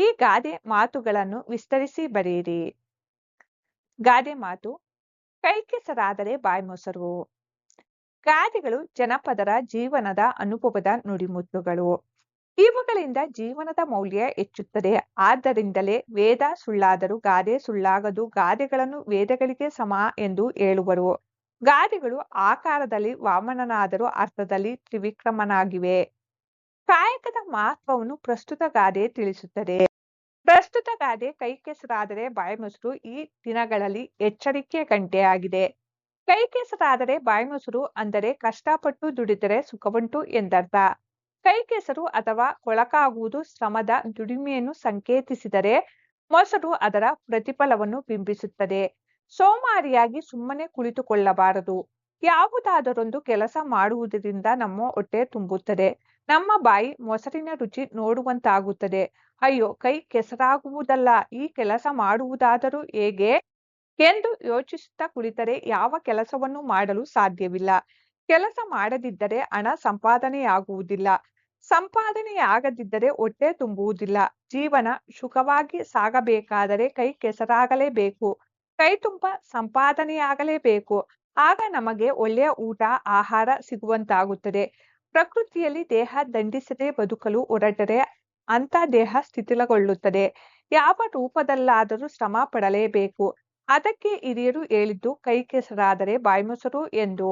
ಈ ಗಾದೆ ಮಾತುಗಳನ್ನು ವಿಸ್ತರಿಸಿ ಬರೆಯಿರಿ. ಗಾದೆ ಮಾತು ಕೈ ಕೆಸರಾದರೆ ಬಾಯಿ ಮೊಸರು. ಗಾದೆಗಳು ಜನಪದರ ಜೀವನದ ಅನುಭವದ ನುಡಿಮುತ್ತುಗಳು ಇವುಗಳಿಂದ ಜೀವನದ ಮೌಲ್ಯ ಹೆಚ್ಚುತ್ತದೆ. ಆದ್ದರಿಂದಲೇ ವೇದ ಸುಳ್ಳಾದರೂ ಗಾದೆ ಸುಳ್ಳಾಗದು, ಗಾದೆಗಳನ್ನು ವೇದಗಳಿಗೆ ಸಮ ಎಂದು ಹೇಳುವರು. ಗಾದೆಗಳು ಆಕಾರದಲ್ಲಿ ವಾಮನನಾದರೂ ಅರ್ಥದಲ್ಲಿ ತ್ರಿವಿಕ್ರಮನಾಗಿವೆ. ಕಾಯಕದ ಮಹತ್ವವನ್ನು ಪ್ರಸ್ತುತ ಗಾದೆ ತಿಳಿಸುತ್ತದೆ. ಪ್ರಸ್ತುತ ಗಾದೆ ಕೈ ಕೆಸರಾದರೆ ಬಾಯಿ ಮೊಸರು ಈ ದಿನಗಳಲ್ಲಿ ಎಚ್ಚರಿಕೆ ಗಂಟೆಯಾಗಿದೆ ಕೈ ಕೆಸರಾದರೆ ಬಾಯಿ ಮೊಸರು ಅಂದರೆ ಕಷ್ಟಪಟ್ಟು ದುಡಿದರೆ ಸುಖವುಂಟು ಎಂದರ್ಥ. ಕೈ ಕೆಸರು ಅಥವಾ ಕೊಳಕಾಗುವುದು ಶ್ರಮದ ದುಡಿಮೆಯನ್ನು ಸಂಕೇತಿಸಿದರೆ ಮೊಸರು ಅದರ ಪ್ರತಿಫಲವನ್ನು ಬಿಂಬಿಸುತ್ತದೆ. ಸೋಮಾರಿಯಾಗಿ ಸುಮ್ಮನೆ ಕುಳಿತುಕೊಳ್ಳಬಾರದು. ಯಾವುದಾದರೊಂದು ಕೆಲಸ ಮಾಡುವುದರಿಂದ ನಮ್ಮ ಹೊಟ್ಟೆ ತುಂಬುತ್ತದೆ. ನಮ್ಮ ಬಾಯಿ ಮೊಸರಿನ ರುಚಿ ನೋಡುವಂತಾಗುತ್ತದೆ. ಅಯ್ಯೋ, ಕೈ ಕೆಸರಾಗುವುದಲ್ಲ, ಈ ಕೆಲಸ ಮಾಡುವುದಾದರೂ ಹೇಗೆ? ಎಂದು ಯೋಚಿಸುತ್ತಾ ಕುಳಿತರೆ ಯಾವ ಕೆಲಸವನ್ನು ಮಾಡಲು ಸಾಧ್ಯವಿಲ್ಲ. ಕೆಲಸ ಮಾಡದಿದ್ದರೆ ಹಣ ಸಂಪಾದನೆಯಾಗುವುದಿಲ್ಲ. ಸಂಪಾದನೆಯಾಗದಿದ್ದರೆ ಹೊಟ್ಟೆ ತುಂಬುವುದಿಲ್ಲ. ಜೀವನ ಸುಖವಾಗಿ ಸಾಗಬೇಕಾದರೆ ಕೈ ಕೆಸರಾಗಲೇಬೇಕು. ಕೈ ತುಂಬ ಸಂಪಾದನೆಯಾಗಲೇಬೇಕು. ಆಗ ನಮಗೆ ಒಳ್ಳೆಯ ಊಟ, ಆಹಾರ ಸಿಗುವಂತಾಗುತ್ತದೆ. ಪ್ರಕೃತಿಯಲ್ಲಿ ದೇಹ ದಂಡಿಸದೆ ಬದುಕಲು ಹೊರಟರೆ ಅಂತ ದೇಹ ಸ್ಥಿತಿಲಗೊಳ್ಳುತ್ತದೆ ಯಾವ ರೂಪದಲ್ಲಾದರೂ ಶ್ರಮ ಪಡಲೇಬೇಕು. ಅದಕ್ಕೆ ಹಿರಿಯರು ಹೇಳಿದ್ದು, ಕೈ ಕೆಸರಾದರೆ ಬಾಯಿ ಮೊಸರು ಎಂದು.